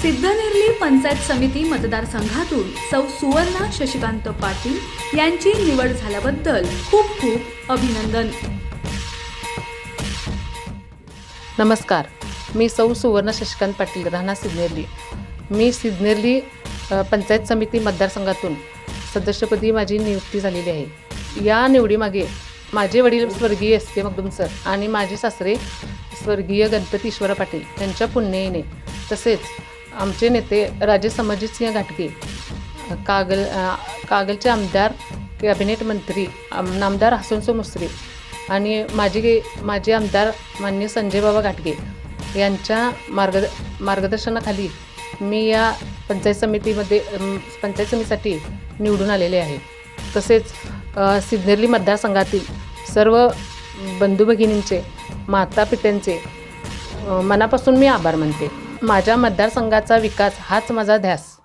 पंचायत समिती मतदारसंघातून सौ सुवर्णा शशिकांत पाटील यांची निवड झाल्याबद्दल खूप खूप अभिनंदन. नमस्कार. मी सौ सुवर्ण शशिकांत पाटील राहणार सिद्नेरली मी सिद्नेरली पंचायत समिती मतदारसंघातून सदस्यपदी माझी नियुक्ती झालेली आहे. या निवडीमागे माझे वडील स्वर्गीय एस के मगदुम सर आणि माझे सासरे स्वर्गीय गणपती ईश्वर पाटील यांच्या पुण्याईने तसेच आमचे नेते राजे समरजितसिंह घाटगे कागल कागलचे आमदार कॅबिनेट मंत्री नामदार हसनसो मुसरे आणि माजी माझे आमदार मान्य संजय बाबा घाटगे यांच्या मार्ग मार्गदर्शनाखाली मी या पंचायत समितीमध्ये पंचायत समितीसाठी निवडून आलेले आहे. तसेच अ, मतदारसंघातील सर्व बंधू भगिनींचे माता पित्यांचे मनापासून मी आभार मानते. माझ्या मतदारसंघाचा विकास हाच माझा ध्यास.